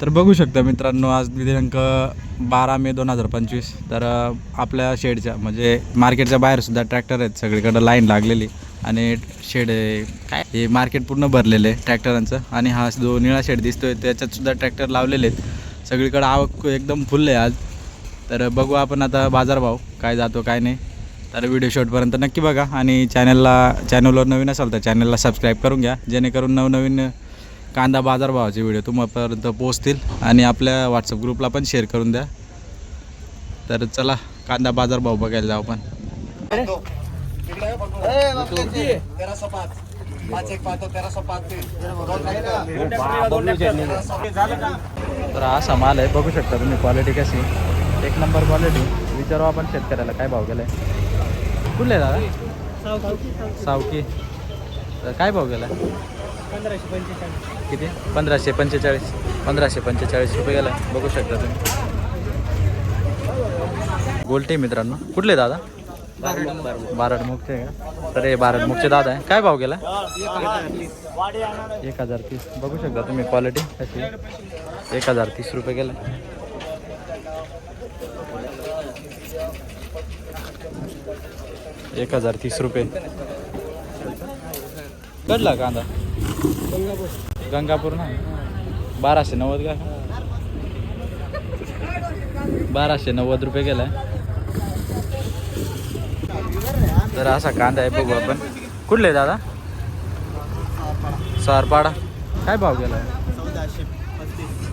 तर बघू शकता मित्रांनो आज दिनांक बारा मे दोन हजार पंचवीस. तर आपल्या शेडच्या म्हणजे मार्केटच्या बाहेरसुद्धा ट्रॅक्टर आहेत सगळीकडं लाईन लागलेली. आणि शेड आहे काय? हे मार्केट पूर्ण भरलेलं आहे ट्रॅक्टरांचं. आणि हा जो निळा शेड दिसतोय त्याच्यातसुद्धा ट्रॅक्टर लावलेले आहेत. सगळीकडं आवक एकदम फुल आहे आज. तर बघू आपण आता बाजारभाव काय जातो काय नाही. तर व्हिडिओ शॉटपर्यंत नक्की बघा. आणि चॅनलला चॅनलवर नवीन असाल तर चॅनलला सबस्क्राईब करून घ्या. जेणेकरून नवनवीन कांदा बाजारभावाचे व्हिडिओ तुम्हापर्यंत पोहोचतील आणि आपल्या व्हॉट्सअप ग्रुपला पण शेअर करून द्या. तर चला कांदा बाजारभाव बघायला जाऊ आपण. तर असा माल आहे बघू शकता तुम्ही क्वालिटी कशी एक नंबर क्वालिटी विचारू आपण शेतकऱ्याला काय भाव गेलाय. कुठले दादा? सावकी. तर काय भाव गेलाय? किती? पंधराशे पंचेचाळीस. पंधराशे पंचेचाळीस रुपये गेला. बघू शकता तुम्ही. गोलटे मित्रांनो. कुठले दादा? बारड मुखचे का? तर हे बारड मुखचे दादा आहे. काय भाव गेला? एक हजार तीस. बघू शकता तुम्ही क्वालिटी कशी एक हजार तीस रुपये गेला. एक हजार तीस रुपये. कडला कांदा? गंगापूर ना? बाराशे नव्वद का? बाराशे नव्वद रुपये गेलाय. तर असा कांदा आहे बघू आपण. कुठले दादा? सारपाडा काय भाव गेला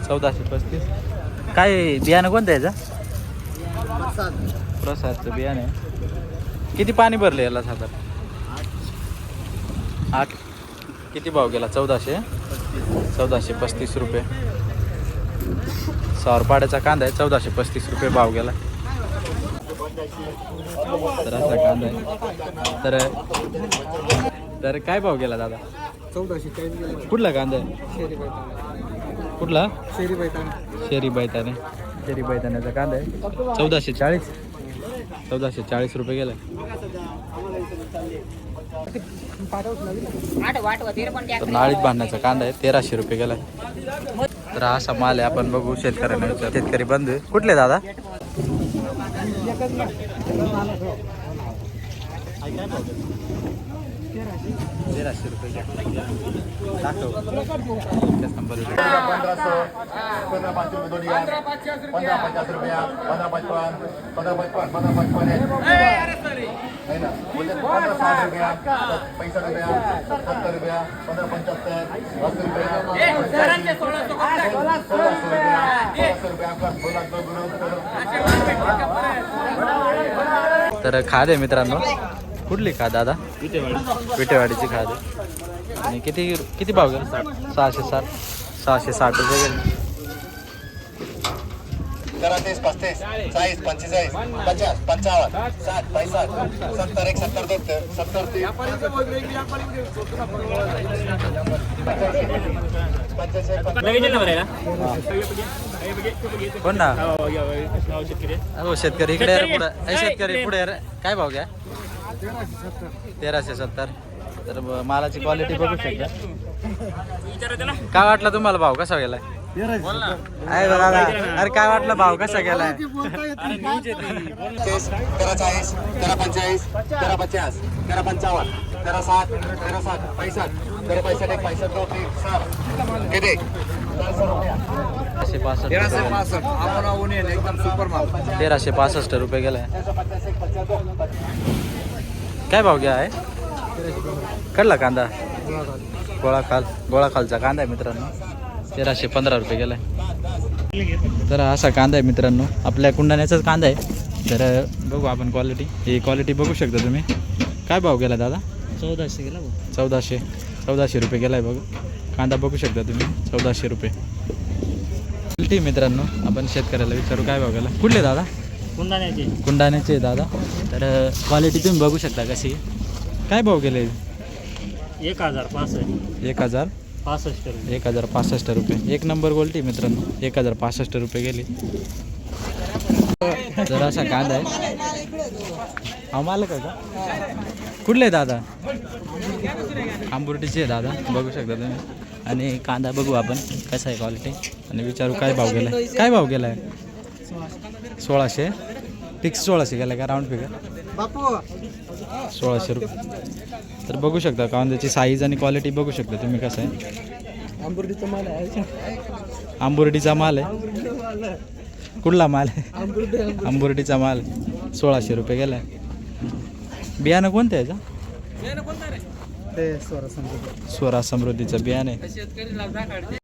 चौदाशे पस्तीस. काय बियाणं कोणतं आहे याचं? प्रसादचं बियाणं आहे. किती पाणी भरले याला साधारण? आठ. किती भाव गेला? चौदाशे? चौदाशे पस्तीस रुपये. सावरपाड्याचा कांदा आहे. चौदाशे पस्तीस रुपये भाव गेला. तर असा कांदा आहे. तर तर काय भाव गेला दादा? चौदाशे कुठला कांदा आहे? कुठला? शेरी बैठाणे शेरी बैताने. शेरी बैताण्याचा कांदा आहे. चौदाशे चाळीस. चौदाशे चाळीस रुपये गेला. नाळीत बांधण्याचा कांदा आहे तेराशे रुपये गेला तर असा माल आहे आपण बघू शेतकऱ्यांना शेतकरी बंधू आहे. कुठले दादा? तेराशे रुपये पंधरा पाच रुपये. पंधरा पचास रुपया पंधरा पचपन पंधरा पचपन पंधरा पचपन. आहे ना? म्हणजे पंधरा साठ रुपया पैसा रुपया सत्तर रुपया पंधरा पंच्याहत्तर अस्सी रुपया सोळाशे रुपया सोळाशे रुपया आपला बोला तो गुरु तर खाद आहे मित्रांनो. कुठली खाद दादा? विटेवाडीची खाद. आहे आणि किती किती भाव गेला? सहाशे साठ. सहाशे साठ रुपये गेले. तेरातीस पस्तीस चाळीस पंचेचाळीस पचास पंचावन्न साठ पैसाठ सत्तर एक सत्तर दोन सत्तर तीन कोण ना? हो शेतकरी इकडे शेतकरी पुढे काय भाव घ्या? तेराशे सत्तर. तर मालाची क्वालिटी बघू शकता. काय वाटलं तुम्हाला भाव? कसा गेलाय? आहे बघा बघा. अरे काय वाटलं भाव कसा गेलाय? तेरा. चाळीस तेरा पंचेचाळीस तेरा पचास तेरा पंचावन्न तेरा साठ तेरा साठ पैसष्ट तेरा पैसष्ट एक पैसष्ट दोन तीन सात किती तेराशे पासष्ट तेराशे रुपये. पासष्ट. आपण उन्हेल एकदम सुपर माल. तेराशे पासष्ट रुपये गेलाय. काय भाव घ्या आहे कडला कांदा? गोळा खाल गोळा खालचा कांदा आहे मित्रांनो. तेराशे पंधरा रुपये गेलाय. तर असा कांदा आहे मित्रांनो. आपल्या कुंडाण्याचाच कांदा आहे. तर बघू आपण क्वालिटी ही क्वालिटी बघू शकता तुम्ही. काय भाव गेला दादा? चौदाशे गेला चौदाशे. चौदाशे रुपये गेलाय बघ. कांदा बघू शकता तुम्ही. चौदाशे रुपये. क्वालिटी मित्रांनो. आपण शेतकऱ्याला विचारू काय भाव गेला. कुठले दादा? कुंडाण्याचे. आहे दादा. तर क्वालिटी तुम्ही बघू शकता कशी. आहे. काय भाव गेले? एक हजार पासष्ट. एक हजार. पासष्ट रुपये. एक हजार पासष्ट रुपये. एक नंबर गोल्टी मित्रांनो. एक हजार पासष्ट रुपये गेली. जर असा कांदा आहे. हा मालक आहे का? कुठले आहे दादा? आंबुर्टीचे आहे दादा. बघू शकता तुम्ही. आणि कांदा बघू आपण. कसा आहे क्वालिटी आणि विचारू काय भाव गेला काय भाव गेला आहे सोळाशे. फिक्स सोळाशे गेला का? राऊंड फिगर सोळाशे रुपये. तर बघू शकता कांद्याची साईज आणि क्वालिटी बघू शकता तुम्ही कसं आहे. आंबुर्डीचा माल आहे. कुठला माल आहे? आंबुर्डीचा माल. सोळाशे रुपये गेलाय. बियाणं कोणतं आहे याचं? स्वरा समृद्धीचं बियाणं आहे.